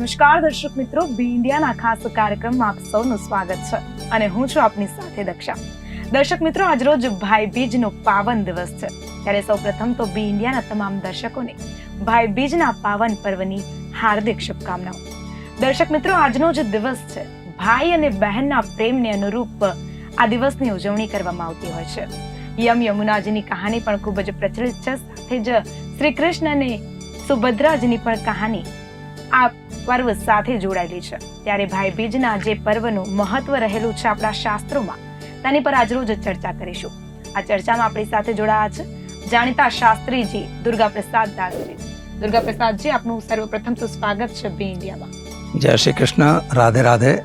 નમસ્કાર દર્શક મિત્રો, બી ઇન્ડિયાના ખાસ કાર્યક્રમમાં આપ સૌનું સ્વાગત છે અને હું છું આપની સાથે દક્ષા. દર્શક મિત્રો, આજરોજ ભાઈ બીજનો પાવન દિવસ છે. ત્યારે સૌપ્રથમ તો બી ઇન્ડિયાના તમામ દર્શકોને ભાઈ બીજના પાવન પર્વની હાર્દિક શુભકામનાઓ. દર્શક મિત્રો, આજનો જે દિવસ છે. ભાઈ અને બહેનના પ્રેમને અનુરૂપ આ દિવસની ઉજવણી કરવામાં આવતી હોય છે. યમ યમુનાજીની કહાની પણ ખૂબ જ પ્રચલિત છે. સાથે જ શ્રી કૃષ્ણ અને સુભદ્રાજીની પણ કહાની આ પર્વ સાથે જોડાયેલી છે. ત્યારે ભાઈબીજના જે પર્વનું મહત્વ રહેલું છે આપણા શાસ્ત્રોમાં, તેની પર આજરોજ ચર્ચા કરીશું. આ ચર્ચામાં આપણી સાથે જોડાયા છે જાણીતા શાસ્ત્રીજી દુર્ગા પ્રસાદ દાસજી. દુર્ગા પ્રસાદજી આપનું સર્વપ્રથમ સુસ્વાગત સ્વાગત છે બી ઇન્ડિયામાં. જય શ્રી કૃષ્ણ. રાધે રાધે.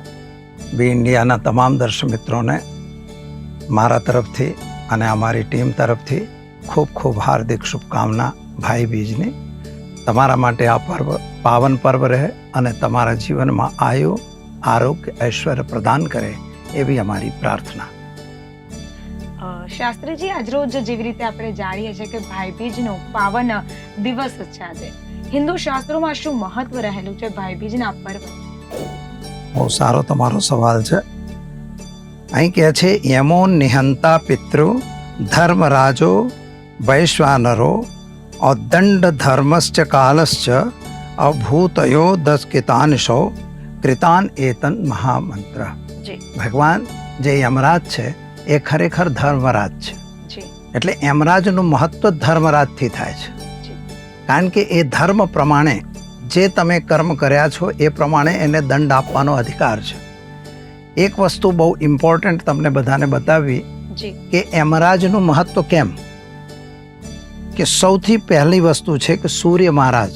બી ઇન્ડિયાના તમામ દર્શક મિત્રોને મારા તરફથી અને અમારી ટીમ તરફથી ખૂબ ખૂબ હાર્દિક શુભકામના ભાઈ બીજની તમારા માટે આ પર્વ પાવન પર્વ રહે અને તમારા જીવનમાં આયુ આરોગ્ય ઐશ્વર્ય પ્રદાન કરે એવી અમારી પ્રાર્થના. શાસ્ત્રીજી આજરોજ જેવી રીતે આપણે જાણીએ છીએ કે ભાઈબીજનો પાવન દિવસ છે આજે. હિન્દુ શાસ્ત્રોમાં શું મહત્વ રહેલું છે ભાઈબીજના પર્વ? બહુ સારો તમારો સવાલ છે. અહીં કહે છે યમો નિહંતા પિતૃ ધર્મરાજો વૈશ્વાનરો અદંડ ધર્મશ્ચ કાલશ્ચ અભૂતયો દસ કિતાનશો કૃતાન એતન મહામંત્ર ભગવાન જે યમરાજ છે એ ખરેખર ધર્મરાજ છે એટલે યમરાજનું મહત્વ ધર્મરાજથી થાય છે। કારણ કે એ ધર્મ પ્રમાણે જે તમે કર્મ કર્યા છો એ પ્રમાણે એને દંડ આપવાનો અધિકાર છે। એક વસ્તુ બહુ ઇમ્પોર્ટન્ટ તમને બધાને બતાવવી કે યમરાજનું મહત્વ કેમ? કે સૌથી પહેલી વસ્તુ છે કે સૂર્ય મહારાજ.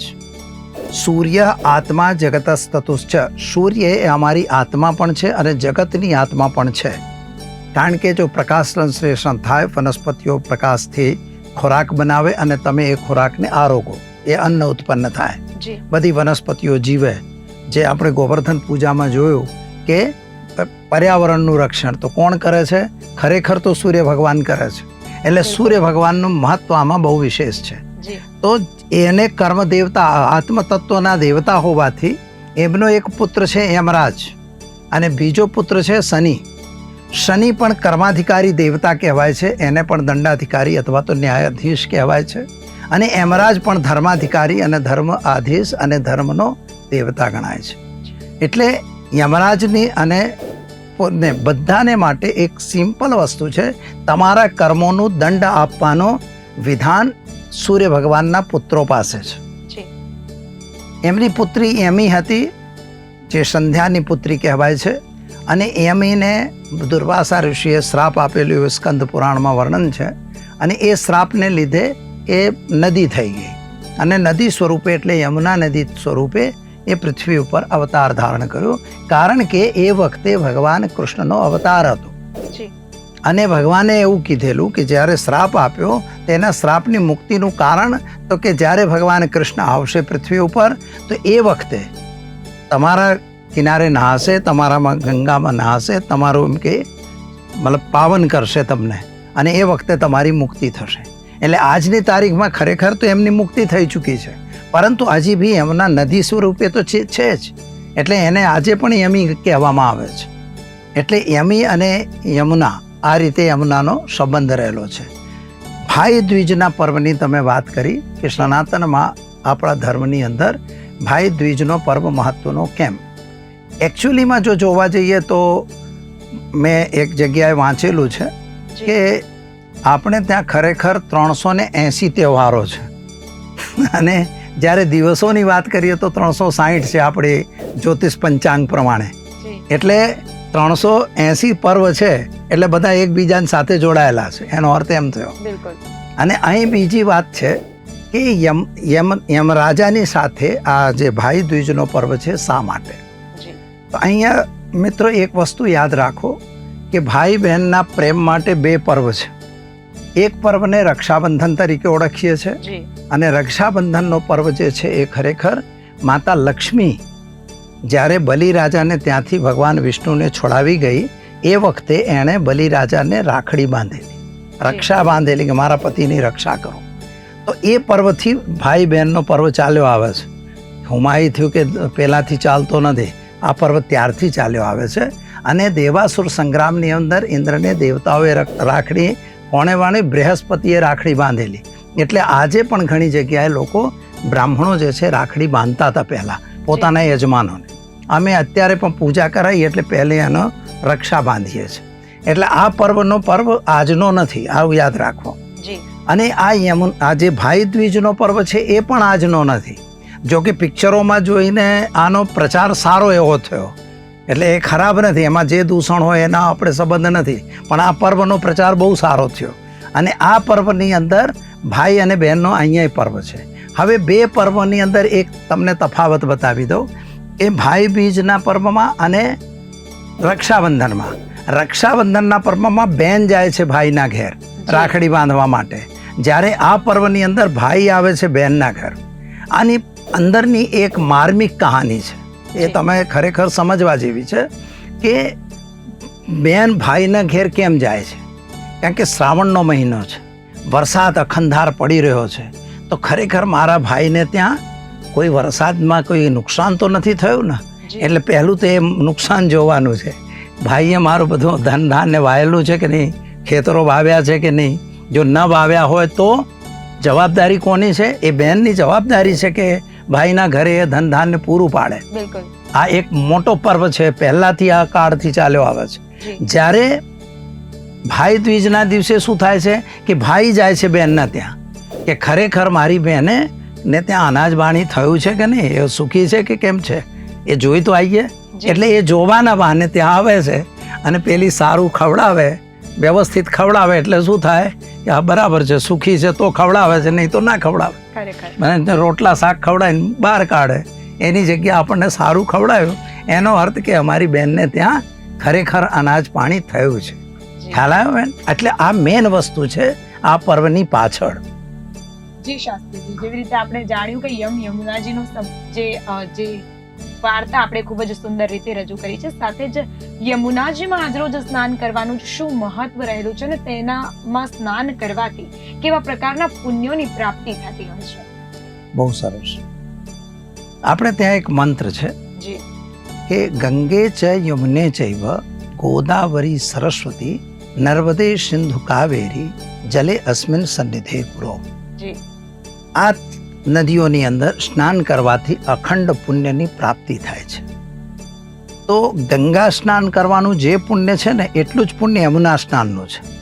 સૂર્ય આત્મા જગતસ્તતુશ્ચ સૂર્ય એ અમારી આત્મા પણ છે અને જગતની આત્મા પણ છે. કારણ કે જો પ્રકાશ સંશ્લેષણ થાય વનસ્પતિઓ પ્રકાશથી ખોરાક બનાવે અને તમે એ ખોરાકને આરોગો. એ અન્ન ઉત્પન્ન થાય. બધી વનસ્પતિઓ જીવે. જે આપણે ગોવર્ધન પૂજામાં જોયું કે પર્યાવરણનું રક્ષણ. તો કોણ કરે છે? ખરેખર તો સૂર્ય ભગવાન કરે છે. એટલે સૂર્ય ભગવાનનું મહત્વ આમાં બહુ વિશેષ છે. તો એને કર્મ દેવતા આત્મતત્વના દેવતા હોવાથી એમનો એક પુત્ર છે યમરાજ અને બીજો પુત્ર છે શનિ. શનિ પણ કર્માધિકારી દેવતા કહેવાય છે એને પણ દંડાધિકારી અથવા તો ન્યાયાધીશ કહેવાય છે અને યમરાજ પણ ધર્માધિકારી અને ધર્મ આધીશ અને ધર્મનો દેવતા ગણાય છે. એટલે યમરાજની અને ને બધાને માટે એક સિમ્પલ વસ્તુ છે. તમારા કર્મોનું દંડ આપવાનો વિધાન સૂર્ય ભગવાનના પુત્રો પાસે છે. એમની પુત્રી એમી હતી જે સંધ્યાની પુત્રી કહેવાય છે. અને એમીને દુર્વાસા ઋષિએ શ્રાપ આપેલું એવું સ્કંદ પુરાણમાં વર્ણન છે. અને એ શ્રાપને લીધે એ નદી થઈ ગઈ. અને નદી સ્વરૂપે એટલે યમુના નદી સ્વરૂપે એ પૃથ્વી ઉપર અવતાર ધારણ કર્યો. કારણ કે એ વખતે ભગવાન કૃષ્ણનો અવતાર હતો. અને ભગવાને એવું કીધેલું કે જ્યારે શ્રાપ આપ્યો તેના શ્રાપની મુક્તિનું કારણ તો કે જ્યારે ભગવાન કૃષ્ણ આવશે પૃથ્વી ઉપર તો એ વખતે તમારા કિનારે નહાશે તમારામાં ગંગામાં નહાશે તમારું એમ કે મતલબ પાવન કરશે તમને અને એ વખતે તમારી મુક્તિ થશે. એટલે આજની તારીખમાં ખરેખર તો એમની મુક્તિ થઈ ચૂકી છે. પરંતુ હજી બી એમના નદી સ્વરૂપે તો છે છે જ. એટલે એને આજે પણ યમી કહેવામાં આવે છે. એટલે યમી અને યમુના આ રીતે યમુનાનો સંબંધ રહેલો છે. ભાઈ દ્વિજના પર્વની તમે વાત કરી કે સનાતનમાં આપણા ધર્મની અંદર ભાઈ દ્વિજનો પર્વ મહત્વનો કેમ? એકચ્યુઅલીમાં જો જોવા જઈએ તો મેં એક જગ્યાએ વાંચેલું છે કે આપણે ત્યાં ખરેખર ત્રણસો ને એંસી તહેવારો છે. અને જ્યારે દિવસોની વાત કરીએ તો ત્રણસો સાહીઠ છે આપણી જ્યોતિષ પંચાંગ પ્રમાણે. એટલે ત્રણસો એંસી પર્વ છે એટલે બધા એકબીજાની સાથે જોડાયેલા છે. એનો અર્થ એમ થયો. અને અહીં બીજી વાત છે કે યમ યમ યમરાજાની સાથે આ જે ભાઈ દ્વિજનો પર્વ છે શા માટે? તો અહીંયા મિત્રો એક વસ્તુ યાદ રાખો કે ભાઈ બહેનના પ્રેમ માટે બે પર્વ છે. એક પર્વને રક્ષાબંધન તરીકે ઓળખીએ છીએ અને રક્ષાબંધનનો પર્વ જે છે એ ખરેખર માતા લક્ષ્મી જ્યારે બલિરાજાને ત્યાંથી ભગવાન વિષ્ણુને છોડાવી ગઈ એ વખતે એણે બલિરાજાને રાખડી બાંધેલી. રક્ષા બાંધેલી કે મારા પતિની રક્ષા કરો. તો એ પર્વથી ભાઈ બહેનનો પર્વ ચાલ્યો આવે છે. હુમાયુ થયું કે પહેલાંથી ચાલતો નથી આ પર્વ ત્યારથી ચાલ્યો આવે છે. અને દેવાસુર સંગ્રામની અંદર ઇન્દ્રને દેવતાઓએ રાખડી કોણે વાણી બૃહસ્પતિએ રાખડી બાંધેલી. એટલે આજે પણ ઘણી જગ્યાએ લોકો બ્રાહ્મણો જે છે રાખડી બાંધતા હતા પહેલાં પોતાના યજમાનોને. અમે અત્યારે પણ પૂજા કરાવી એટલે પહેલે એનો રક્ષા બાંધીએ છીએ. એટલે આ પર્વનો પર્વ આજનો નથી આવું યાદ રાખો. અને આ યમુન આ જે ભાઈ દ્વીજનો પર્વ છે એ પણ આજનો નથી. જો કે પિક્ચરોમાં જોઈને આનો પ્રચાર સારો એવો થયો. એટલે એ ખરાબ નથી. એમાં જે દૂષણ હોય એના આપણે સંબંધ નથી. પણ આ પર્વનો પ્રચાર બહુ સારો થયો. અને આ પર્વની અંદર ભાઈ અને બહેનનો અહીંયા પર્વ છે. હવે બે પર્વની અંદર એક તમને તફાવત બતાવી દઉં. એ ભાઈ બીજના પર્વમાં અને રક્ષાબંધનમાં. રક્ષાબંધનના પર્વમાં બેન જાય છે ભાઈના ઘેર રાખડી બાંધવા માટે. જ્યારે આ પર્વની અંદર ભાઈ આવે છે બહેનના ઘર. આની અંદરની એક માર્મિક કહાની છે. એ તમે ખરેખર સમજવા જેવી છે કે બેન ભાઈના ઘેર કેમ જાય છે? કારણ કે શ્રાવણનો મહિનો છે. વરસાદ અખંધાર પડી રહ્યો છે. તો ખરેખર મારા ભાઈને ત્યાં કોઈ વરસાદમાં કોઈ નુકસાન તો નથી થયું ને? એટલે પહેલું તો એ નુકસાન જોવાનું છે. ભાઈએ મારું બધું ધન ધાન્ય વાયેલું છે કે નહીં? ખેતરો વાવ્યા છે કે નહીં? જો ન વાવ્યા હોય તો જવાબદારી કોની છે? એ બહેનની જવાબદારી છે કે ભાઈના ઘરે એ ધન ધાન્ય પૂરું પાડે. આ એક મોટો પર્વ છે પહેલાથી આ કાળથી ચાલ્યો આવે છે. જ્યારે ભાઈ દ્વીજના દિવસે શું થાય છે કે ભાઈ જાય છે બહેનના ત્યાં કે ખરેખર મારી બહેને ને ત્યાં અનાજ બાણી થયું છે કે નહીં? એ સુખી છે કે કેમ છે? એ જોઈ તો આવીએ એટલે એ જોવાના બહાને ત્યાં આવે છે અને પેલી સારું ખવડાવે વ્યવસ્થિત ખવડાવે એટલે શું થાય? કે હા બરાબર છે સુખી છે તો ખવડાવે છે નહીં તો ના ખવડાવે. મને રોટલા શાક ખવડાવીને બહાર કાઢે. એની જગ્યાએ આપણને સારું ખવડાવ્યું. એનો અર્થ કે અમારી બેનને ત્યાં ખરેખર અનાજ પાણી થયું છે. ખ્યાલ આવ્યો બેન? એટલે આ મેન વસ્તુ છે આ પર્વની પાછળ. જી શાસ્ત્રીજી જેવી રીતે આપણે જાણ્યું કે યમ યમુનાજીનો જે જે વાર્તા આપણે ખૂબ જ સુંદર રીતે રજૂ કરી છે. સાથે જ યમુનાજીમાં આજરોજ સ્નાન કરવાનું શું મહત્વ રહેલું છે અને તેનામાં સ્નાન કરવાથી કેવા પ્રકારના પુણ્યોની પ્રાપ્તિ થતી હોય છે? બહુ સરસ. આપણે ત્યાં એક મંત્ર છે જી. કે ગંગે ચ યમુને ચૈવ ગોદાવરી સરસ્વતી નર્મદે સિંધુ કાવેરી જલે અસ્મિન સન્નિધે પુરો. આ નદીઓની અંદર સ્નાન કરવાથી અખંડ પુણ્યની પ્રાપ્તિ થાય છે. તો ગંગા સ્નાન કરવાનું જે પુણ્ય છે ને, એટલું જ પુણ્ય યમુના સ્નાનનું છે.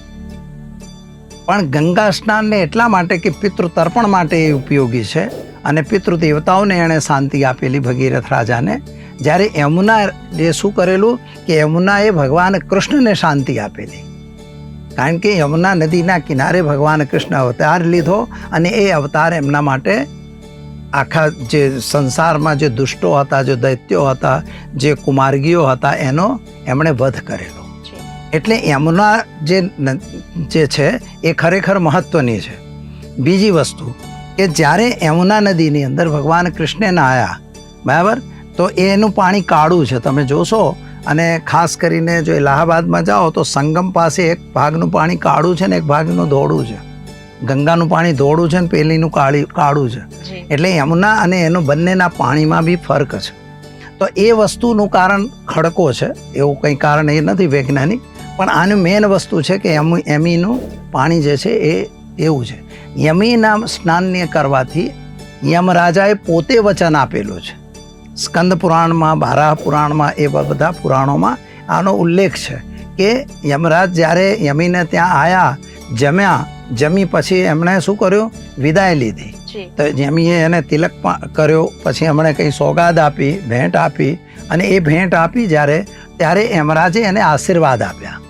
પણ ગંગા સ્નાનને એટલા માટે કે પિતૃ તર્પણ માટે એ ઉપયોગી છે અને પિતૃ દેવતાઓને એણે શાંતિ આપેલી ભગીરથ રાજાને, જ્યારે યમુના જે શું કરેલું કે યમુનાએ ભગવાન કૃષ્ણને શાંતિ આપેલી. કારણ કે યમુના નદીના કિનારે ભગવાન કૃષ્ણ અવતાર લીધો અને એ અવતાર એમના માટે આખા જે સંસારમાં જે દુષ્ટો હતા, જે દૈત્યો હતા, જે કુમાર્ગીઓ હતા, એનો એમણે વધ કરેલો. એટલે યમુના જે જે છે, એ ખરેખર મહત્વની છે. બીજી વસ્તુ કે જ્યારે યમુના નદીની અંદર ભગવાન કૃષ્ણે આવ્યા બરાબર? તો એનું પાણી કાળું છે. તમે જોશો અને ખાસ કરીને જો ઇલાહાબાદમાં જાઓ તો સંગમ પાસે એક ભાગનું પાણી કાળું છે ને એક ભાગનું ધોળું છે. ગંગાનું પાણી ધોળું છે ને પેલીનું કાળી કાળું છે. એટલે યમુના અને એનું બંનેના પાણીમાં બી ફરક છે. તો એ વસ્તુનું કારણ ખડકો છે એવું કંઈ કારણ એ નથી વૈજ્ઞાનિક પણ આનું મેન વસ્તુ છે કે એમ એમીનું પાણી જે છે એ એવું છે. યમીના સ્નાનને કરવાથી યમરાજાએ પોતે વચન આપેલું છે. સ્કંદ પુરાણમાં બારાહ પુરાણમાં એ બધા પુરાણોમાં આનો ઉલ્લેખ છે કે યમરાજ જ્યારે યમીને ત્યાં આવ્યા જમ્યા જમી પછી એમણે શું કર્યું? વિદાય લીધી. તો જમીએ એને તિલક કર્યો પછી એમણે કંઈ સોગાદ આપી ભેંટ આપી અને એ ભેંટ આપી જ્યારે ત્યારે યમરાજે એને આશીર્વાદ આપ્યા.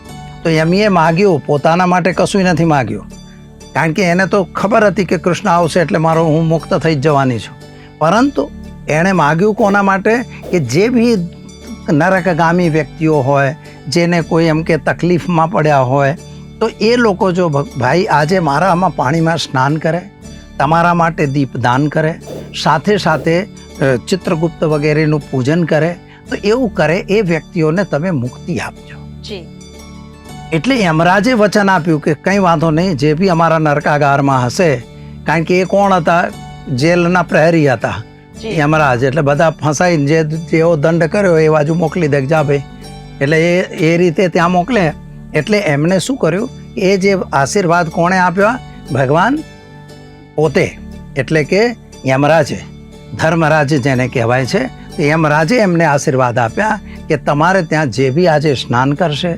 તો યમીએ માગ્યું પોતાના માટે કશું નથી માગ્યું. કારણ કે એને તો ખબર હતી કે કૃષ્ણ આવશે એટલે મારો હું મુક્ત થઈ જ જવાની છું. પરંતુ એણે માગ્યું કોના માટે? કે જે બી નરકગામી વ્યક્તિઓ હોય જેને કોઈ એમ કે તકલીફમાં પડ્યા હોય તો એ લોકો જો ભાઈ આજે મારામાં પાણીમાં સ્નાન કરે તમારા માટે દીપદાન કરે સાથે સાથે ચિત્રગુપ્ત વગેરેનું પૂજન કરે તો એવું કરે એ વ્યક્તિઓને તમે મુક્તિ આપજો. એટલે યમરાજે વચન આપ્યું કે કંઈ વાંધો નહીં જે બી અમારા નરકાગારમાં હશે કારણ કે એ કોણ હતા? જેલના પ્રહરી હતા. યમરાજ એટલે બધા ફસાઈને જે જેવો દંડ કર્યો એ બાજુ મોકલી દે જા ભાઈ. એટલે એ એ રીતે ત્યાં મોકલે. એટલે એમણે શું કર્યું? એ જે આશીર્વાદ કોણે આપ્યા? ભગવાન પોતે. એટલે કે યમરાજે. ધર્મરાજ જેને કહેવાય છે. યમરાજે એમને આશીર્વાદ આપ્યા કે તમારે ત્યાં જે બી આજે સ્નાન કરશે,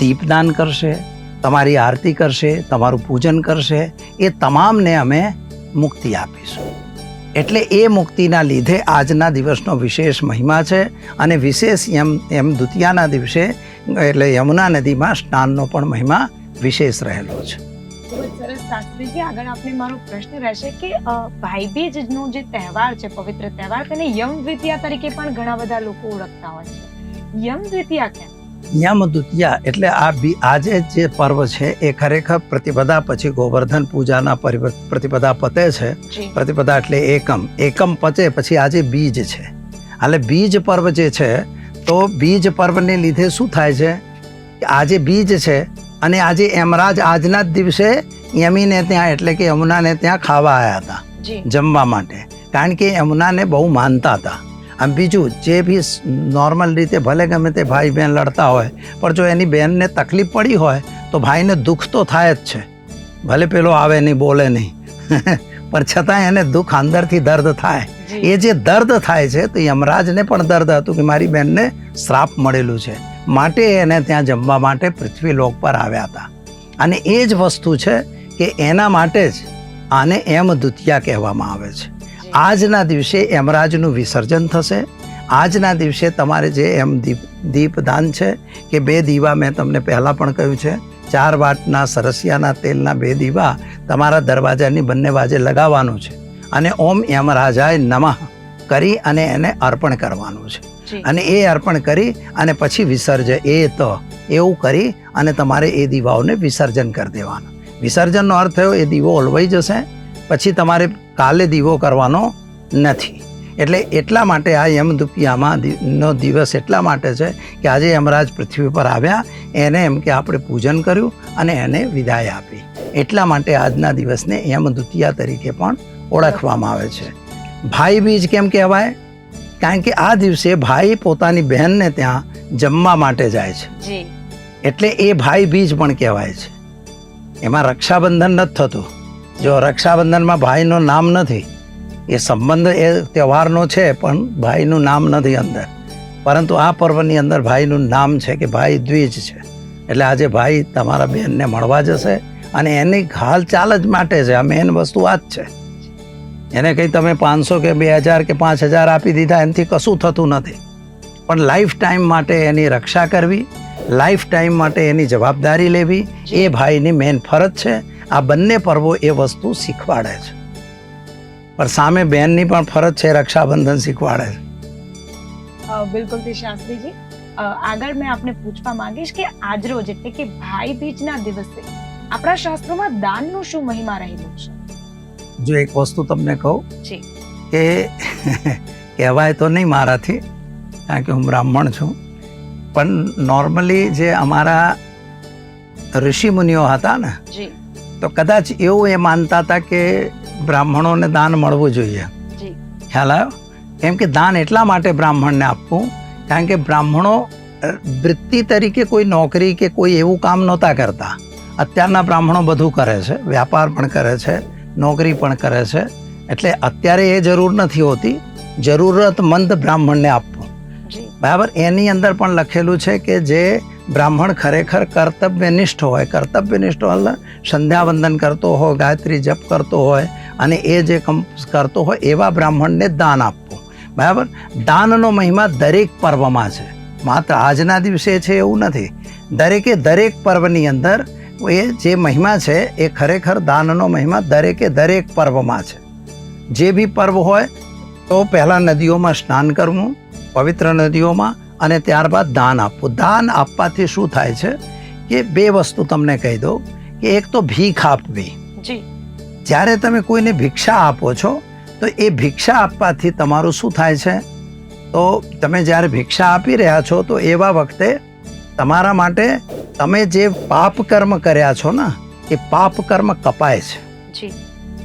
દીપદાન કરશે, તમારી આરતી કરશે, તમારું પૂજન કરશે, એ તમામને અમે મુક્તિ આપીશું. એટલે એ મુક્તિના લીધે આજના દિવસનો વિશેષ મહિમા છે અને વિશેષ એમ એમ દ્વિતીયાના દિવસે, એટલે યમુના નદીમાં સ્નાનનો પણ મહિમા વિશેષ રહેલો છે. શાસ્ત્રીજી આગળ આપને મારો પ્રશ્ન રહેશે કે ભાઈબીજનો જે તહેવાર છે, પવિત્ર તહેવાર તેને યમ દ્વિતીયા તરીકે પણ ઘણા બધા લોકો ઓળખતા હોય છે. યમ દ્વિતીયા કેમ? યમ દ્વિતીયા એટલે આ બી આજે જે પર્વ છે એ ખરેખર પ્રતિપદા પછી ગોવર્ધન પૂજાના પ્રતિપદા પતે છે. પ્રતિપદા એટલે એકમ. એકમ પચે પછી આજે બીજ છે. એટલે બીજ પર્વ જે છે તો બીજ પર્વને લીધે શું થાય છે? આજે બીજ છે અને આજે એમરાજ આજના જ દિવસે યમીને ત્યાં એટલે કે યમુનાને ત્યાં ખાવા આવ્યા હતા. જમવા માટે. કારણ કે યમુનાને બહુ માનતા હતા. આમ બીજું જે બી નોર્મલ રીતે ભલે ગમે તે ભાઈ બહેન લડતા હોય પણ જો એની બહેનને તકલીફ પડી હોય તો ભાઈને દુઃખ તો થાય જ છે. ભલે પેલો આવે નહીં બોલે નહીં. પણ છતાં એને દુઃખ અંદરથી દર્દ થાય. એ જે દર્દ થાય છે તો યમરાજને પણ દર્દ હતું કે મારી બહેનને શ્રાપ મળેલું છે. માટે એને ત્યાં જમવા માટે પૃથ્વી લોક પર આવ્યા હતા. અને એ જ વસ્તુ છે કે એના માટે જ આને એમ દ્વિતીયા કહેવામાં આવે છે. આજના દિવસે યમરાજનું વિસર્જન થશે. આજના દિવસે તમારે જે એમ દીપ દીપદાન છે કે બે દીવા મેં તમને પહેલાં પણ કહ્યું છે. ચાર વાટના સરસિયાના તેલના બે દીવા તમારા દરવાજાની બંને બાજે લગાવવાનું છે. અને ઓમ યમરાજાય નમઃ કરી અને એને અર્પણ કરવાનું છે. અને એ અર્પણ કરી અને પછી વિસર્જન એ તો એવું કરી અને તમારે એ દીવાઓને વિસર્જન કરી દેવાના. વિસર્જનનો અર્થ થયો એ દીવો ઓલવાઈ જશે. પછી તમારે કાલે દીવો કરવાનો નથી. એટલે એટલા માટે આ યમદુપિયામાં નો દિવસ એટલા માટે છે કે આજે યમરાજ પૃથ્વી પર આવ્યા એને એમ કે આપણે પૂજન કર્યું અને એને વિદાય આપી. એટલા માટે આજના દિવસને યમદુતિયા તરીકે પણ ઓળખવામાં આવે છે. ભાઈ બીજ કેમ કહેવાય? કારણ કે આ દિવસે ભાઈ પોતાની બહેનને ત્યાં જમવા માટે જાય છે. એટલે એ ભાઈ બીજ પણ કહેવાય છે. એમાં રક્ષાબંધન નથી થતું. જો રક્ષાબંધનમાં ભાઈનું નામ નથી, એ સંબંધ એ તહેવારનો છે, પણ ભાઈનું નામ નથી અંદર. પરંતુ આ પર્વની અંદર ભાઈનું નામ છે કે ભાઈ દ્વિજ છે. એટલે આજે ભાઈ તમારા બહેનને મળવા જશે અને એની હાલચાલ જ માટે છે. આ મેન વસ્તુ આ જ છે. એને કંઈ તમે પાંચસો કે બે હજાર કે પાંચ હજાર આપી દીધા, એનાથી કશું થતું નથી. પણ લાઈફ ટાઈમ માટે એની રક્ષા કરવી લાઈફ ટાઈમ માટે એની જવાબદારી લેવી, એ ભાઈની મેન ફરજ છે. આ બંને પર્વો એ વસ્તુ શીખવાડે છે. પણ સામે બહેનની પણ ફરજ છે રક્ષાબંધન શીખવાડે છે. બિલકુલ શાસ્ત્રીજી. આગળ મેં આપને પૂછવા માંગીશ કે આજરોજ એટલે કે ભાઈ બીજના દિવસે આપણા શાસ્ત્રોમાં દાનનું શું મહિમા રહેલું છે? જો એક વસ્તુ તમને કહું કે કહેવાય તો નહીં મારાથી કારણ કે હું બ્રાહ્મણ છું. પણ નોર્મલી જે અમારા ઋષિ મુનિઓ હતા ને તો કદાચ એવું એ માનતા હતા કે બ્રાહ્મણોને દાન મળવું જોઈએ. ખ્યાલ આવ્યો? કેમ કે દાન એટલા માટે બ્રાહ્મણને આપવું કારણ કે બ્રાહ્મણો વૃત્તિ તરીકે કોઈ નોકરી કે કોઈ એવું કામ નહોતા કરતા. અત્યારના બ્રાહ્મણો બધું કરે છે વ્યાપાર પણ કરે છે નોકરી પણ કરે છે એટલે અત્યારે એ જરૂર નથી હોતી. જરૂરતમંદ બ્રાહ્મણને આપવું. બરાબર? એની અંદર પણ લખેલું છે કે જે બ્રાહ્મણ ખરેખર કર્તવ્યનિષ્ઠ હોય. કર્તવ્યનિષ્ઠ એટલે સંધ્યાવંદન કરતો હોય, ગાયત્રી જપ કરતો હોય અને એ જે કરતો હોય એવા બ્રાહ્મણને દાન આપવું. બરાબર? દાનનો મહિમા દરેક પર્વમાં છે. માત્ર આજના દિવસે છે એવું નથી. દરેકે દરેક પર્વની અંદર એ જે મહિમા છે એ ખરેખર દાનનો મહિમા દરેકે દરેક પર્વમાં છે. જે બી પર્વ હોય તો પહેલાં નદીઓમાં સ્નાન કરવું, પવિત્ર નદીઓમાં અને ત્યારબાદ દાન આપવું. દાન આપવાથી શું થાય છે કે બે વસ્તુ તમને કહી દઉં કે એક તો ભીખ આપવી. જી. જ્યારે તમે કોઈને ભિક્ષા આપો છો તો એ ભિક્ષા આપવાથી તમારું શું થાય છે? તો તમે જ્યારે ભિક્ષા આપી રહ્યા છો તો એવા વખતે તમારા માટે તમે જે પાપ કર્મ કર્યા છો ને એ પાપ કર્મ કપાય છે. જી.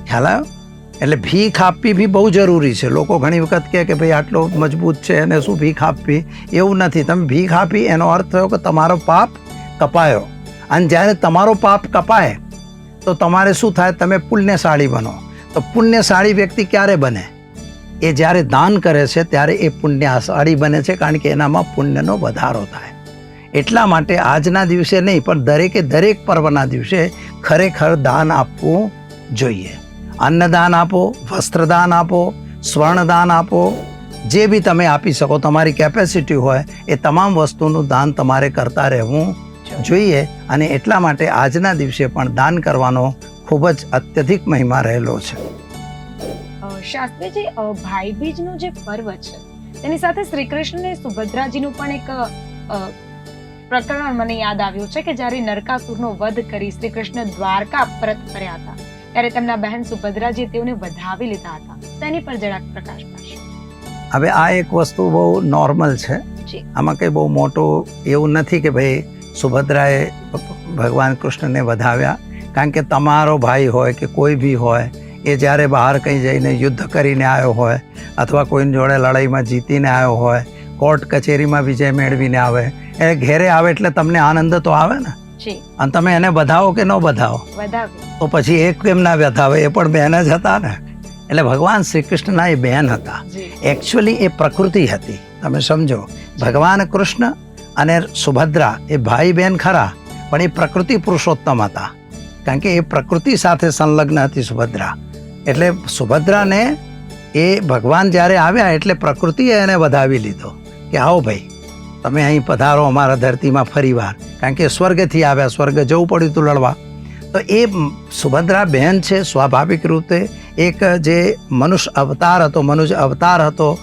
ખ્યાલ આવ્યો? એટલે ભીખ આપવી બી બહુ જરૂરી છે. લોકો ઘણી વખત કહે કે ભાઈ આટલો મજબૂત છે અને શું ભીખ આપવી? એવું નથી. તમે ભીખ આપી એનો અર્થ થયો કે તમારો પાપ કપાયો. અને જ્યારે તમારો પાપ કપાય, તો તમારે શું થાય? તમે પુણ્યશાળી બનો. તો પુણ્યશાળી વ્યક્તિ ક્યારે બને? એ જ્યારે દાન કરે છે, ત્યારે એ પુણ્યશાળી બને છે, કારણ કે એનામાં પુણ્યનો વધારો થાય. એટલા માટે આજના દિવસે નહીં, પણ દરેકે દરેક પર્વના દિવસે ખરેખર દાન આપવું જોઈએ. અન્નદાન આપો, વસ્ત્રદાન આપો, સ્વર્ણદાન આપો, જે બી તમે આપી શકો, તમારી કેપેસિટી હોય, એ તમામ વસ્તુનું દાન તમારે કરતા રહેવું જોઈએ અને એટલા માટે આજના દિવસે પણ દાન કરવાનો ખૂબ જ અત્યધિક મહિમા રહેલો છે. શાસ્ત્રીજી ભાઈબીજનું જે પર્વ છે, તેની સાથે શ્રી કૃષ્ણ અને સુભદ્રાજીનું પણ એક પ્રકરણ મને યાદ આવ્યું છે કે જ્યારે નરકાસુરનો વધ કરી શ્રી કૃષ્ણ દ્વારકા પરત ફર્યા હતા. ત્યારે તેમના બહેન સુભદ્રાજી તેઓને વધાવી લીધા હતા. તેની પર જરાક પ્રકાશ પાડશો. હવે આ એક વસ્તુ બહુ નોર્મલ છે. આમાં કંઈ બહુ મોટું એવું નથી કે ભાઈ સુભદ્રાએ ભગવાન કૃષ્ણને વધાવ્યા. કારણ કે તમારો ભાઈ હોય કે કોઈ બી હોય એ જ્યારે બહાર કંઈ જઈને યુદ્ધ કરીને આવ્યો હોય અથવા કોઈની જોડે લડાઈમાં જીતીને આવ્યો હોય કોર્ટ કચેરીમાં વિજય મેળવીને આવે એ ઘેરે આવે એટલે તમને આનંદ તો આવે ને? અને તમે એને વધાવો કે ન બધાવો? તો પછી એક કેમ ના બધાવે એ પણ બહેન જ હતા ને. એટલે ભગવાન શ્રી કૃષ્ણના એ બહેન હતા. એકચ્યુઅલી એ પ્રકૃતિ હતી. તમે સમજો. ભગવાન કૃષ્ણ અને સુભદ્રા એ ભાઈ બહેન ખરા પણ એ પ્રકૃતિ પુરુષોત્તમ હતા. કારણ કે એ પ્રકૃતિ સાથે સંલગ્ન હતી સુભદ્રા. એટલે સુભદ્રાને એ ભગવાન જ્યારે આવ્યા એટલે પ્રકૃતિએ એને વધાવી લીધો. કે આવો ભાઈ તમે અહીં પધારો અમારા ધરતીમાં ફરીવાર. કારણ કે સ્વર્ગથી આવ્યા, સ્વર્ગ જવું પડ્યું હતું લડવા. તો એ સુભદ્રા બહેન છે, સ્વાભાવિક રીતે એક જે મનુષ્ય અવતાર હતો, મનુષ્ય અવતાર હતો,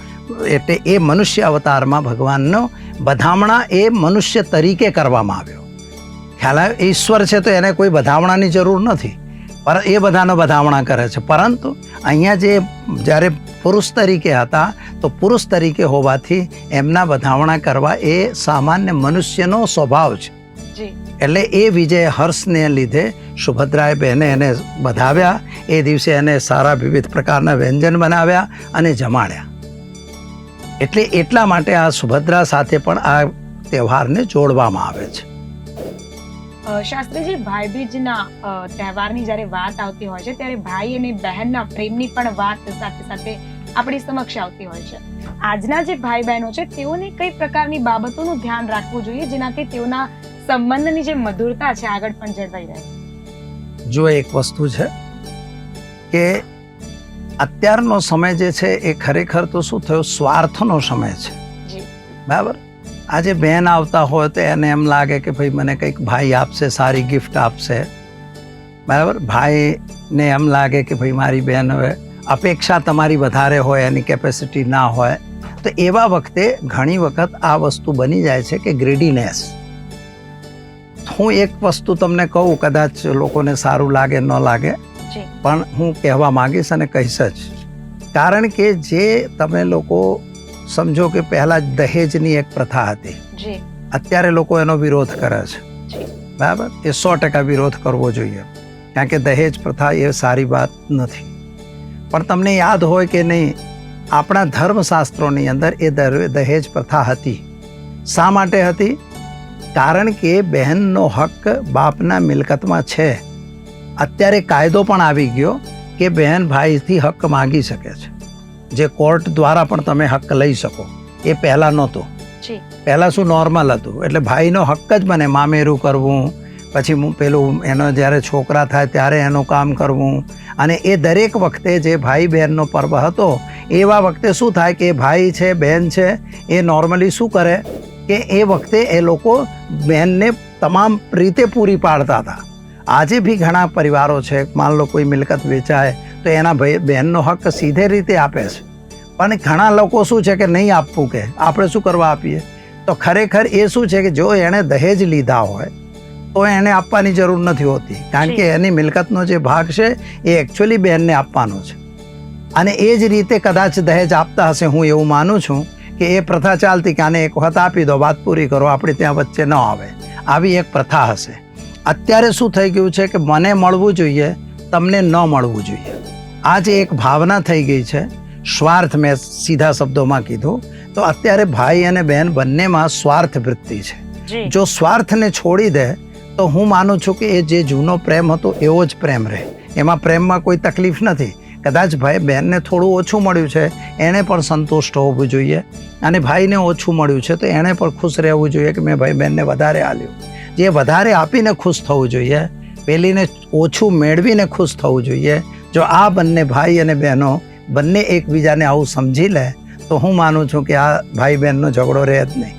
એટલે એ મનુષ્ય અવતારમાં ભગવાનનો બધામણા એ મનુષ્ય તરીકે કરવામાં આવ્યો. ખ્યાલ આવ્યો? ઈશ્વર છે તો એને કોઈ બધામણાની જરૂર નથી. પર એ બધાનો વધામણા કરે છે. પરંતુ અહીંયા જે જ્યારે પુરુષ તરીકે હતા તો પુરુષ તરીકે હોવાથી એમના વધામણા કરવા એ સામાન્ય મનુષ્યનો સ્વભાવ છે. એટલે એ વિજય હર્ષને લીધે સુભદ્રાએ બહેને એને વધાવ્યા એ દિવસે એને સારા વિવિધ પ્રકારના વ્યંજન બનાવ્યા અને જમાડ્યા. એટલે એટલા માટે આ સુભદ્રા સાથે પણ આ તહેવારને જોડવામાં આવે છે. શાસ્ત્રીજી ભાઈબીજના તહેવારની જ્યારે વાત આવતી હોય છે ત્યારે ભાઈ અને બહેનના પ્રેમની પણ વાત સાથે સાથે આપણી સમક્ષ આવતી હોય છે. આજના જે ભાઈ બહેનો છે તેઓને કઈ પ્રકારની બાબતોનું ધ્યાન રાખવું જોઈએ જેનાથી તેઓના સંબંધની જે મધુરતા છે આગળ પણ જળવાઈ રહે? જો એક વસ્તુ છે કે અત્યારનો સમય જે છે એ ખરેખર તો શું થયો? સ્વાર્થનો સમય છે. જી. બરાબર? આજે બહેન આવતા હોય તો એને એમ લાગે કે ભાઈ મને કંઈક ભાઈ આપશે સારી ગિફ્ટ આપશે. બરાબર? ભાઈને એમ લાગે કે ભાઈ મારી બહેન હવે અપેક્ષા તમારી વધારે હોય એની કેપેસિટી ના હોય. તો એવા વખતે ઘણી વખત આ વસ્તુ બની જાય છે કે ગ્રેડીનેસ હું એક વસ્તુ તમને કહું કદાચ લોકોને સારું લાગે ન લાગે. પણ હું કહેવા માંગીશ અને કહીશ જ. કારણ કે જે તમે લોકો સમજો કે પહેલાં દહેજની એક પ્રથા હતી. અત્યારે લોકો એનો વિરોધ કરે છે. બરાબર? એ સો ટકા વિરોધ કરવો જોઈએ. કારણ કે દહેજ પ્રથા એ સારી વાત નથી. પણ તમને યાદ હોય કે નહીં આપણા ધર્મશાસ્ત્રોની અંદર એ દર- દહેજ પ્રથા હતી. શા માટે હતી? કારણ કે બહેનનો હક બાપના મિલકતમાં છે. અત્યારે કાયદો પણ આવી ગયો કે બહેન ભાઈથી હક માગી શકે છે. જે કોર્ટ દ્વારા પણ તમે હક લઈ શકો. એ પહેલાં નહોતું. પહેલાં શું નોર્મલ હતું? એટલે ભાઈનો હક જ મને મામેરું કરવું પછી હું પેલું એનો જ્યારે છોકરા થાય ત્યારે એનું કામ કરવું. અને એ દરેક વખતે જે ભાઈ બહેનનો પર્વ હતો એવા વખતે શું થાય કે ભાઈ છે બહેન છે એ નોર્મલી શું કરે કે એ વખતે એ લોકો બહેનને તમામ રીતે પૂરી પાડતા હતા. આજે બી ઘણા પરિવારો છે માન લો કોઈ મિલકત વેચાય તો એના ભાઈ બહેનનો હક સીધે રીતે આપે છે. પણ ઘણા લોકો શું છે કે નહીં આપવું કે? આપણે શું કરવા આપીએ? તો ખરેખર એ શું છે કે જો એણે દહેજ લીધા હોય તો એને આપવાની જરૂર નથી હોતી. કારણ કે એની મિલકતનો જે ભાગ છે એ એકચ્યુઅલી બહેનને આપવાનો છે. અને એ જ રીતે કદાચ દહેજ આપતા હશે હું એવું માનું છું કે એ પ્રથા ચાલતી કે આને એક વખત આપી દો વાત પૂરી કરો આપણે ત્યાં વચ્ચે ન આવે. આવી એક પ્રથા હશે. અત્યારે શું થઈ ગયું છે કે મને મળવું જોઈએ તમને ન મળવું જોઈએ. આ જે એક ભાવના થઈ ગઈ છે. સ્વાર્થ મેં સીધા શબ્દોમાં કીધું. તો અત્યારે ભાઈ અને બહેન બંનેમાં સ્વાર્થ વૃત્તિ છે. જો. સ્વાર્થને છોડી દે તો હું માનું છું કે એ જે જૂનો પ્રેમ હતો એવો જ પ્રેમ રહે. એમાં પ્રેમમાં કોઈ તકલીફ નથી. કદાચ ભાઈ બહેનને થોડું ઓછું મળ્યું છે એણે પણ સંતુષ્ટ હોવું જોઈએ. અને ભાઈને ઓછું મળ્યું છે તો એણે પણ ખુશ રહેવું જોઈએ કે મેં ભાઈ બહેનને વધારે આલ્યું જે વધારે આપીને ખુશ થવું જોઈએ પેલીને ઓછું મેળવીને ખુશ થવું જોઈએ જો આ બંને ભાઈ અને બહેનો બંને એકબીજાને આવું સમજી લે તો હું માનું છું કે આ ભાઈ બહેનનો ઝઘડો રહે જ નહીં.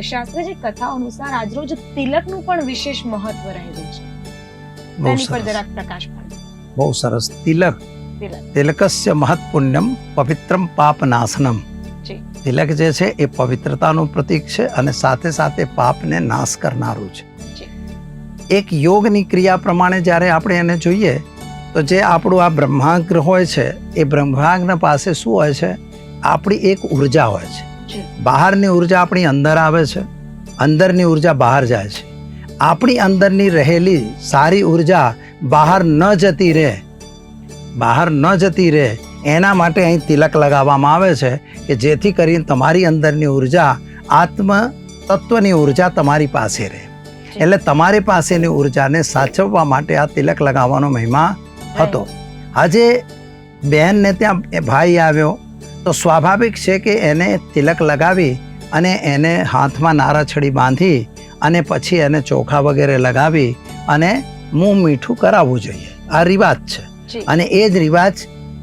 શાસ્ત્રજી કથા અનુસાર આજરોજ તિલકનું પણ વિશેષ મહત્વ રહેલું છે. બહુ તેની પર જરાક પ્રકાશ પાડો. બહુ સરસ. તિલક. તિલકસ્ય મહત પુણ્યમ પવિત્રમ પાપ નાશનમ તિલક જે છે એ પવિત્રતાનું પ્રતીક છે અને સાથે સાથે પાપને નાશ કરનારું છે. એક યોગની ક્રિયા પ્રમાણે જ્યારે આપણે એને જોઈએ તો જે આપણું આ બ્રહ્માગ્ર હોય છે એ બ્રહ્માંગ્ર પાસે શું હોય છે? આપણી એક ઊર્જા હોય છે. બહારની ઊર્જા આપણી અંદર આવે છે અંદરની ઊર્જા બહાર જાય છે. આપણી અંદરની રહેલી સારી ઊર્જા બહાર ન જતી રહે બહાર ન જતી રહે એના માટે અહીં તિલક લગાવવામાં આવે છે કે જેથી કરીને તમારી અંદરની ઊર્જા આત્મ તત્વની ઊર્જા તમારી પાસે રહે. એટલે તમારી પાસેની ઉર્જાને સાચવવા માટે આ તિલક લગાવવાનો મહિમા હતો. આજે બહેનને ત્યાં ભાઈ આવ્યો તો સ્વાભાવિક છે કે એને તિલક લગાવી અને એને હાથમાં નારાછડી બાંધી અને પછી એને ચોખા વગેરે લગાવી અને મું મીઠું કરાવવું જોઈએ. આ રિવાજ છે. અને એ જ રિવાજ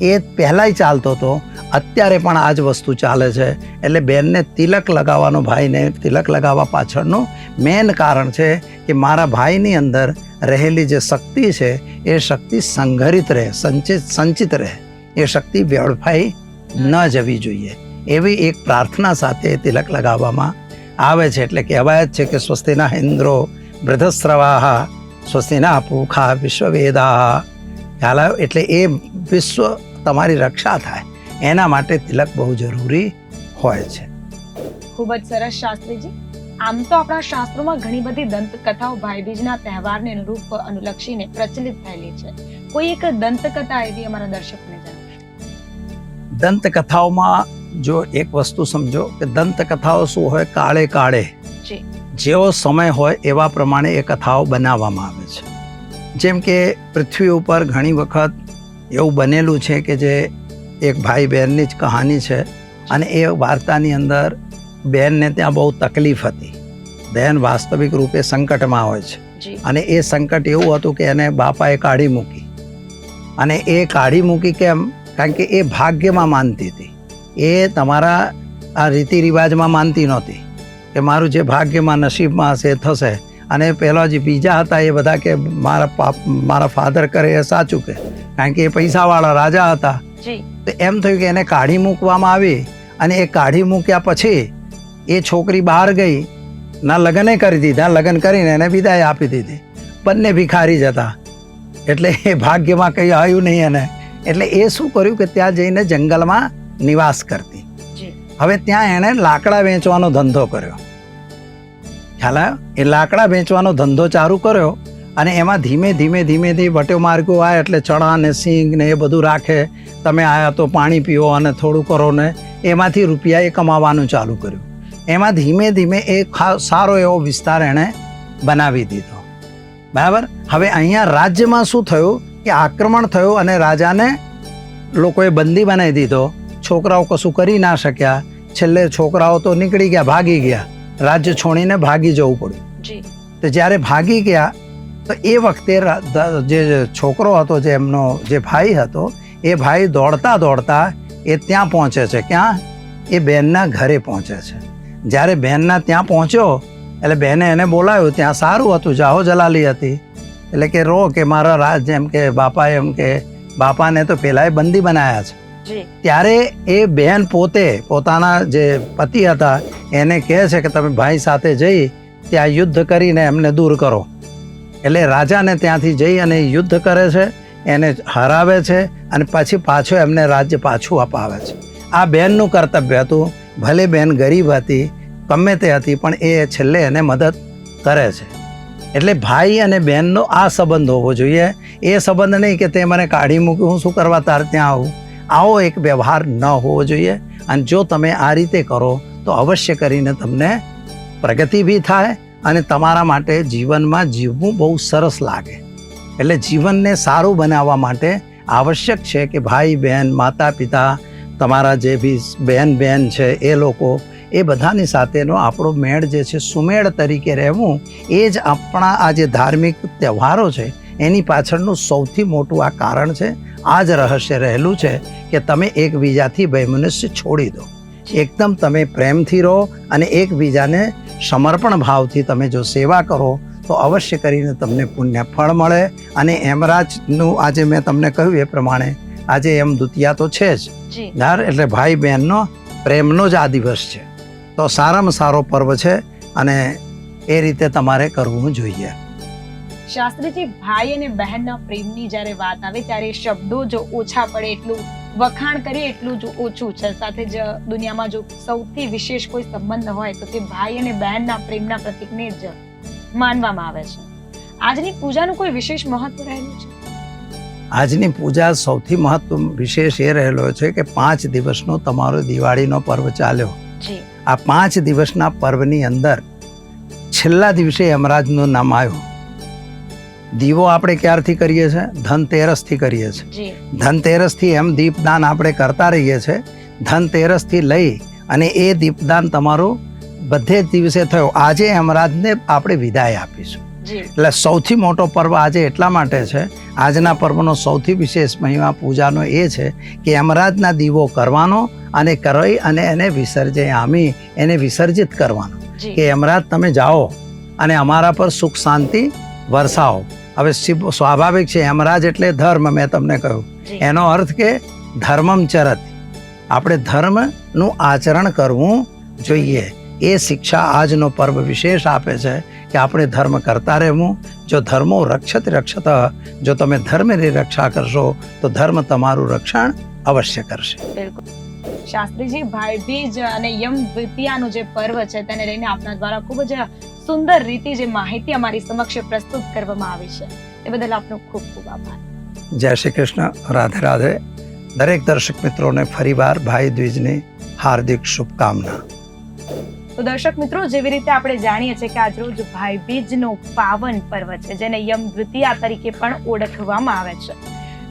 એ પહેલાંય ચાલતો હતો. અત્યારે પણ આ જ વસ્તુ ચાલે છે. એટલે બેનને તિલક લગાવવાનો ભાઈને તિલક લગાવવા પાછળનું મેન કારણ છે કે મારા ભાઈની અંદર રહેલી જે શક્તિ છે, એ શક્તિ સંઘરિત રહે, સંચિત સંચિત રહે. એ શક્તિ વેડફાઈ ન જવી જોઈએ. એવી એક પ્રાર્થના સાથે તિલક લગાવવામાં આવે છે. એટલે કહેવાય જ છે કે સ્વસ્તિના ઇન્દ્રો વૃધસ્રવાહ સ્વસ્તિના પૂખા વિશ્વવેદા. ખ્યાલ એટલે એ વિશ્વ તમારી રક્ષા થાય. એના માટે તિલક બહુ જરૂરી હોય છે. ખૂબ જ સરસ શાસ્ત્રીજી. આમ તો આપણા શાસ્ત્રોમાં ઘણી બધી દંતકથાઓ ભાઈબીજના તહેવારને અનુરૂપ અનુલક્ષીને પ્રચલિત થયેલી છે. કોઈ એક દંતકથા એવી અમારા દર્શકને જણાવો. દંતકથાઓમાં જો એક વસ્તુ સમજો કે દંતકથાઓ શું હોય કાળે કાળે. જેવો સમય હોય એવા પ્રમાણે એ કથાઓ બનાવવામાં આવે છે. જેમ કે પૃથ્વી ઉપર ઘણી વખત એવું બનેલું છે કે જે એક ભાઈ બહેનની જ કહાની છે અને એ વાર્તાની અંદર બહેનને ત્યાં બહુ તકલીફ હતી. બહેન વાસ્તવિક રૂપે સંકટમાં હોય છે. અને એ સંકટ એવું હતું કે એને બાપાએ કાઢી મૂકી. અને એ કાઢી મૂકી કેમ? કારણ કે એ ભાગ્યમાં માનતી હતી. એ તમારા આ રીતિ રિવાજમાં માનતી નહોતી કે મારું જે ભાગ્યમાં નસીબમાં હશે એ થશે. અને પહેલાં જે બીજા હતા એ બધા કે મારા પાપ મારા ફાધર કરે એ સાચું કે. કારણ કે એ પૈસાવાળા રાજા હતા. તો એમ થયું કે એને કાઢી મૂકવામાં આવી અને એ કાઢી મૂક્યા પછી એ છોકરી બહાર ગઈ ના લગ્ને કરી દીધા લગ્ન કરીને એને વિદાય આપી દીધી. બંને ભિખારી જ હતા. એટલે એ ભાગ્યમાં કંઈ આવ્યું નહીં એને. એટલે એ શું કર્યું કે ત્યાં જઈને જંગલમાં નિવાસ કરતી. હવે ત્યાં એણે લાકડા વેચવાનો ધંધો કર્યો. ખ્યાલ એ લાકડા વેચવાનો ધંધો ચાલુ કર્યો અને એમાં ધીમે ધીમે ધીમે ધીમે વટ્યો માર્ગો આવે એટલે ચણા ને સિંગ ને એ બધું રાખે. તમે આવ્યા તો પાણી પીઓ અને થોડું કરો ને એમાંથી રૂપિયા એ કમાવાનું ચાલુ કર્યું. એમાં ધીમે ધીમે એ સારો એવો વિસ્તાર એણે બનાવી દીધો. બરાબર? હવે અહીંયા રાજ્યમાં શું થયું? કે આક્રમણ થયું અને રાજાને લોકોએ બંદી બનાવી દીધો. છોકરાઓ કશું કરી ના શક્યા. છેલ્લે છોકરાઓ તો નીકળી ગયા, ભાગી ગયા. રાજ્ય છોડીને ભાગી જવું પડ્યું. તો જ્યારે ભાગી ગયા તો એ વખતે જે છોકરો હતો જે એમનો જે ભાઈ હતો એ ભાઈ દોડતા દોડતા એ ત્યાં પહોંચે છે. ક્યાં? એ બેનના ઘરે પહોંચે છે. જ્યારે બેનના ત્યાં પહોંચ્યો એટલે બેને એને બોલાવ્યું ત્યાં સારું હતું જાહો જલાલી હતી. એટલે કે રો કે મારા રાજ જેમ કે બાપા એમ કે બાપાને તો પહેલાંય બંદી બનાવ્યા છે. ત્યારે એ બહેન પોતે પોતાના જે પતિ હતા, એને કહે છે કે તમે ભાઈ સાથે જઈ ત્યાં યુદ્ધ કરીને એમને દૂર કરો. એટલે રાજાને ત્યાંથી જઈ અને યુદ્ધ કરે છે, એને હરાવે છે અને પછી પાછો એમને રાજ્ય પાછું અપાવે છે. આ બહેનનું કર્તવ્ય હતું, ભલે બહેન ગરીબ હતી, ગમે તે હતી, પણ એ છેલ્લે એને મદદ કરે છે. એટલે ભાઈ અને બહેનનો આ સંબંધ હોવો જોઈએ. એ સંબંધ નહીં કે તે મને કાઢી મૂક્યું હું શું કરવા તાર ત્યાં આવું? આવો એક વ્યવહાર ન હોવો જોઈએ અને જો તમે આ રીતે કરો, તો અવશ્ય કરીને તમને પ્રગતિ બી થાય અને તમારા માટે જીવનમાં જીવવું બહુ સરસ લાગે. એટલે જીવનને સારું બનાવવા માટે આવશ્યક છે કે ભાઈ, બહેન, માતા, પિતા, તમારા જે બી બહેન બહેન છે, એ લોકો, એ બધાની સાથેનો આપણો મેળ જે છે, સુમેળ તરીકે રહેવું, એ જ આપણા આ જે ધાર્મિક તહેવારો છે, એની પાછળનું સૌથી મોટું આ કારણ છે આ જ રહસ્ય રહેલું છે કે તમે એકબીજાથી વૈમનસ્ય છોડી દો. એકદમ તમે પ્રેમથી રહો અને એકબીજાને સમર્પણ ભાવથી તમે જો સેવા કરો તો અવશ્ય કરીને તમને પુણ્ય ફળ મળે. અને એમરાજનું આજે મેં તમને કહ્યું એ પ્રમાણે આજે એમ દુતિયા તો છે જ. જી. એટલે ભાઈ બહેનનો પ્રેમનો જ આ દિવસ છે. તો સારામાં સારો પર્વ છે અને એ રીતે તમારે કરવું જોઈએ. શાસ્ત્રીજી ભાઈ અને બહેનના પ્રેમની જ્યારે વાત આવે ત્યારે શબ્દો જો ઓછા પડે એટલું વખાણ કરીએ એટલું જ ઓછું છે. સાથે જ દુનિયામાં જો સૌથી વિશેષ કોઈ સંબંધ હોય તો તે ભાઈ અને બહેનના પ્રેમના પ્રતીકને જ માનવામાં આવે છે. આજની પૂજાનું કોઈ વિશેષ મહત્વ રહેલું છે? આજની પૂજા સૌથી મહત્વ વિશેષ એ રહેલો છે કે પાંચ દિવસનો તમારો દિવાળીનો પર્વ ચાલ્યો. આ પાંચ દિવસના પર્વની અંદર છેલ્લા દિવસે યમરાજનું નામ આવ્યું. દીવો આપણે ક્યારથી કરીએ છીએ? ધનતેરસથી કરીએ છીએ. ધનતેરસથી એમ દીપદાન આપણે કરતા રહીએ છીએ. ધનતેરસથી લઈ અને એ દીપદાન તમારું બધે જ દિવસે થયો. આજે યમરાજને આપણે વિદાય આપીશું. એટલે સૌથી મોટો પર્વ આજે એટલા માટે છે. આજના પર્વનો સૌથી વિશેષ મહિમા પૂજાનો એ છે કે યમરાજના દીવો કરવાનો અને કરી અને એને વિસર્જયામી એને વિસર્જિત કરવાનો. કે યમરાજ તમે જાઓ અને અમારા પર સુખ શાંતિ વરસાવો. હવે સ્વાભાવિક છે યમરાજ એટલે ધર્મ મેં તમને કહ્યું. એનો અર્થ કે ધર્મમ ચરત. આપણે ધર્મનું આચરણ કરવું જોઈએ. એ શિક્ષા આજનો પર્વ વિશેષ આપે છે કે આપણે ધર્મ કરતા રહેવું. જો ધર્મો રક્ષત રક્ષત જો તમે ધર્મની રક્ષા કરશો તો ધર્મ તમારું રક્ષણ અવશ્ય કરશે. શાસ્ત્રીજી ભાઈ બીજ અને યમ દ્વિતીયાનું જે પર્વ છે તેને લઈને આપના દ્વારા ખૂબ જ સુંદર રીતે જે માહિતી અમારી સમક્ષ પ્રસ્તુત કરવામાં આવી છે. એ બદલ આપનો ખૂબ ખૂબ આભાર. જય શ્રી કૃષ્ણ. રાધે રાધે. દરેક દર્શક મિત્રોને ફરીવાર ભાઈ દ્વિજની હાર્દિક શુભકામના. તો દર્શક મિત્રો જેવી રીતે આપણે જાણીએ છીએ કે આજરોજ ભાઈ બીજનો પાવન પર્વ છે જેને યમ દ્વિતીયા તરીકે પણ ઓળખવામાં આવે છે.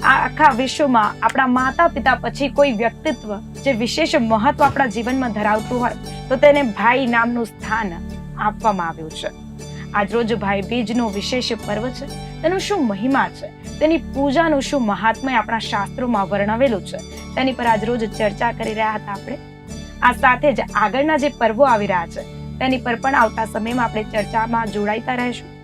આ આખા વિશ્વમાં આપણા માતા પિતા પછી કોઈ વ્યક્તિત્વ જે વિશેષ મહત્વ આપણા જીવનમાં ધરાવતું હોય તો તેને ભાઈ નામનું સ્થાન આપવામાં આવ્યું છે. આજરોજ ભાઈ બીજનો વિશેષ પર્વ છે. તેનો શું મહિમા છે? તેની પૂજાનું શું મહાત્મય આપણા શાસ્ત્રોમાં વર્ણવેલું છે? તેની પર આજરોજ ચર્ચા કરી રહ્યા હતા આપણે. આ સાથે જ આગળના જે પર્વો આવી રહ્યા છે, તેની પર પણ આવતા સમયમાં આપણે ચર્ચામાં જોડાઈતા રહીશું.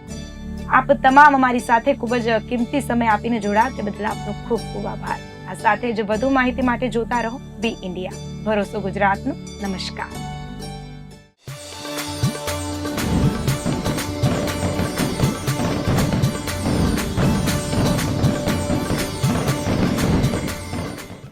આપ તમામ અમારી સાથે ખૂબ જ કિંમતી સમય આપીને જોડાવ તે બદલ આપનો ખૂબ ખૂબ આભાર. આ સાથે જ વધુ માહિતી માટે જોતા રહો બી ઇન્ડિયા. ભરોસો ગુજરાતનું. નમસ્કાર.